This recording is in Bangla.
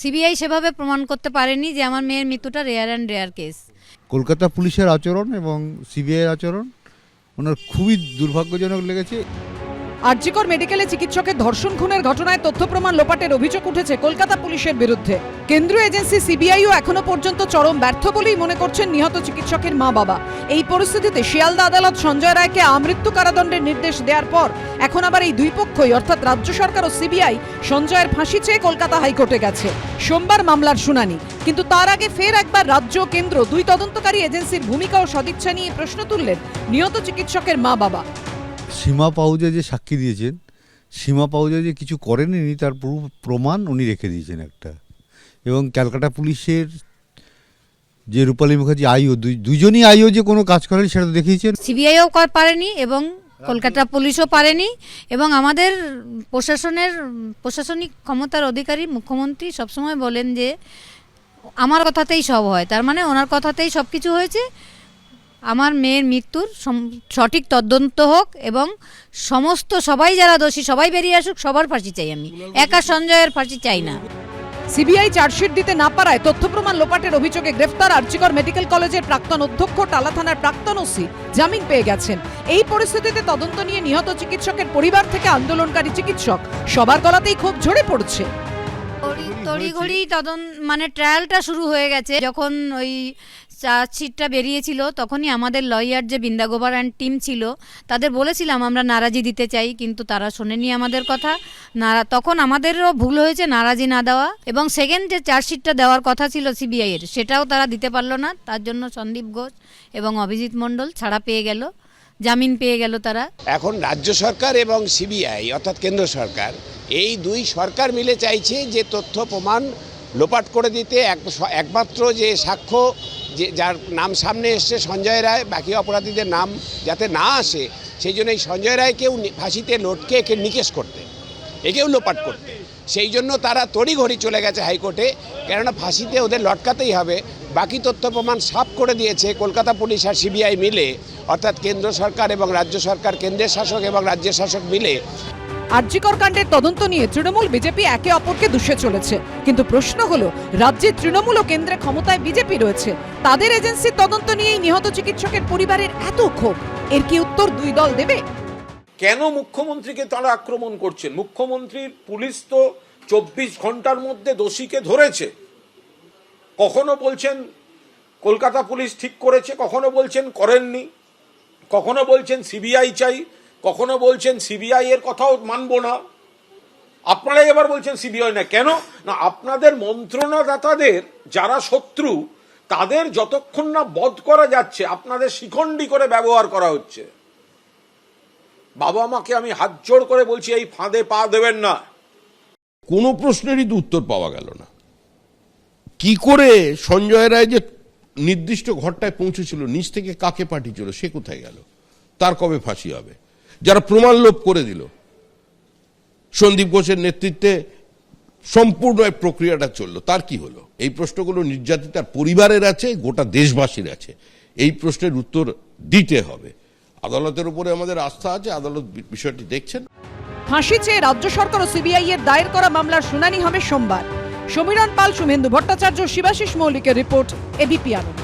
সিবিআই সেভাবে প্রমাণ করতে পারেনি যে আমার মেয়ের মৃত্যুটা rare and rare case. Kolkata পুলিশের আচরণ এবং সিবিআইয়ের আচরণ ওনার খুবই দুর্ভাগ্যজনক লেগেছে। আরজিকর মেডিকেলে চিকিৎসকের ধর্ষণ খুনের ঘটনায় তথ্য প্রমাণ লোপাটের অভিযোগ উঠেছে কলকাতা পুলিশের বিরুদ্ধে। কেন্দ্রীয় এজেন্সি সিবিআইও এখনও পর্যন্ত চরম ব্যর্থ বলেই মনে করছেন নিহত চিকিৎসকের মা বাবা এই পরিস্থিতিতে শিয়ালদা আদালত সঞ্জয় রায়কে আমৃত্যু কারাদণ্ডের নির্দেশ দেওয়ার পর এখন আবার এই দুই পক্ষই, অর্থাৎ রাজ্য সরকার ও সিবিআই, সঞ্জয়ের ফাঁসি চেয়ে কলকাতা হাইকোর্টে গেছে। সোমবার মামলার শুনানি। কিন্তু তার আগে ফের একবার রাজ্য কেন্দ্র দুই তদন্তকারী এজেন্সির ভূমিকা ও সদিচ্ছা নিয়ে প্রশ্ন তুললেন নিহত চিকিৎসকের মা বাবা সীমা পাউজা যে সাক্ষী দিয়েছেন, সীমা পাউজা যে কিছু করেনি তার পুরো প্রমাণ উনি রেখে দিয়েছেন একটা। এবং ক্যালকাটা পুলিশের যে রূপালী মুখার্জি আইও দুজনই আইও যে কোনো কাজ করেন, সেটা দেখিয়েছেন। সিবিআইও পারেনি এবং কলকাতা পুলিশও পারেনি এবং আমাদের প্রশাসনের, প্রশাসনিক ক্ষমতার অধিকারী মুখ্যমন্ত্রী সবসময় বলেন যে, আমার কথাতেই সব হয়। তার মানে ওনার কথাতেই সব কিছু হয়েছে। আমার মেয়ের মৃত্যুর সঠিক তদন্ত হোক এবং সমস্ত সবাই যারা দোষী সবাই বেরিয়ে আসুক সবার ফাঁসি চাই আমি। একা সঞ্জয়ের ফাঁসি চাই না। সিবিআই চার্জশিট দিতে না পারায় তথ্য প্রমাণ লোপাটের অভিযোগে গ্রেফতার আর্চিকর মেডিকেল কলেজের প্রাক্তন অধ্যক্ষ টালা থানার প্রাক্তন ওসি জামিন পেয়ে গেছেন। এই পরিস্থিতিতে তদন্ত নিয়ে নিহত চিকিৎসকের পরিবার থেকে আন্দোলনকারী চিকিৎসক সবার গলাতেই ক্ষোভ ঝরে পড়ছে। তড়িঘড়ি তদন্ত মানে ট্রায়ালটা শুরু হয়ে গেছে। যখন ওই চার্জশিটটা বেরিয়েছিল, তখনই আমাদের লয়ার যে বৃন্দাগোবার অ্যান্ড টিম ছিল, তাদের বলেছিলাম আমরা নারাজি দিতে চাই, কিন্তু তারা শোনেনি আমাদের কথা। নারা তখন আমাদেরও ভুল হয়েছে নারাজি না দেওয়া, এবং সেকেন্ড যে চার্জশিটটা দেওয়ার কথা ছিল সিবিআইয়ের সেটাও তারা দিতে পারল না। তার জন্য সন্দীপ ঘোষ এবং অভিজিৎ মণ্ডল ছাড়া পেয়ে গেল, জামিন পেয়ে গেল তারা। এখন রাজ্য সরকার এবং সিবিআই, অর্থাৎ কেন্দ্র সরকার, এই দুই সরকার মিলে চাইছে যে তথ্য প্রমাণ লোপাট করে দিতে একমাত্র যে সাক্ষ্য যে যার নাম সামনে এসছে সঞ্জয় রায়, বাকি অপরাধীদের নাম যাতে না আসে, সেই জন্য এই সঞ্জয় রায়কেও ফাঁসিতে লটকে একে নিকেশ করতে, একেও লোপাট করতে। সেই জন্য তারা তড়িঘড়ি চলে গেছে হাইকোর্টে, কেননা ফাঁসিতে ওদের লটকাতেই হবে। বাকি তথ্য প্রমাণ সাফ করে দিয়েছে কলকাতা পুলিশ আর সিবিআই মিলে, অর্থাৎ কেন্দ্র সরকার এবং রাজ্য সরকার, কেন্দ্রের শাসক এবং রাজ্যের শাসক মিলে। আর্জিকর কাণ্ডের তদন্ত নিয়ে তৃণমূল বিজেপি একে অপরকে দুষে চলেছে। কিন্তু প্রশ্ন হলো, রাজ্যে তৃণমূল ও কেন্দ্রে ক্ষমতায় বিজেপি রয়েছে। তাদের এজেন্সির তদন্ত নিয়েই নিহত চিকিৎসকের পরিবারের এত ক্ষোভ। এর কি উত্তর দুই দল দেবে? কেন মুখ্যমন্ত্রীকে তারা আক্রমণ করছেন? মুখ্যমন্ত্রীর পুলিশ তো চব্বিশ ঘণ্টার মধ্যে দোষীকে ধরেছে। কখনো বলছেন, কলকাতা পুলিশ ঠিক করেছে, কখনো বলছেন করেননি। কখনো বলছেন, সিবিআই চাই কখনো বলছেন সিবিআই এর কথাও মানবো না। আপনারাই এবার বলছেন সিবিআই না। কেন? না, আপনাদের মন্ত্রণাদাতাদের যারা শত্রু, তাদের যতক্ষণ না বধ করা যাচ্ছে, আপনাদের শিখণ্ডী করে ব্যবহার করা হচ্ছে। বাবা মাকে আমি হাত জোড় করে বলছি, এই ফাঁদে পা দেবেন না। কোনো প্রশ্নেরই তো উত্তর পাওয়া গেল না। কি করে সঞ্জয় রায় যে নির্দিষ্ট ঘরটায় পৌঁছেছিল, নিচ থেকে কাকে পাঠিয়েছিল, সে কোথায় গেল? তার কবে ফাঁসি হবে? যারা প্রমাণ লোপ করে দিল। সন্দীপ ঘোষের নেতৃত্বে সম্পূর্ণ এই প্রক্রিয়াটা চলল। তার কি হলো? এই প্রশ্নগুলো নির্যাতিতার পরিবারের আছে, গোটা দেশবাসীর আছে। এই প্রশ্নের উত্তর দিতে হবে। আদালতের উপরে আমাদের আস্থা আছে, আদালত বিষয়টি দেখছেন। ফাঁসি চেয়ে রাজ্য সরকার ও সিবিআই এর দায়ের করা মামলার শুনানি হবে সোমবার। সমীরণ পাল, শুভেন্দু ভট্টাচার্য, শিবাশিস মৌলিকের রিপোর্ট এবিপি আনন্দ।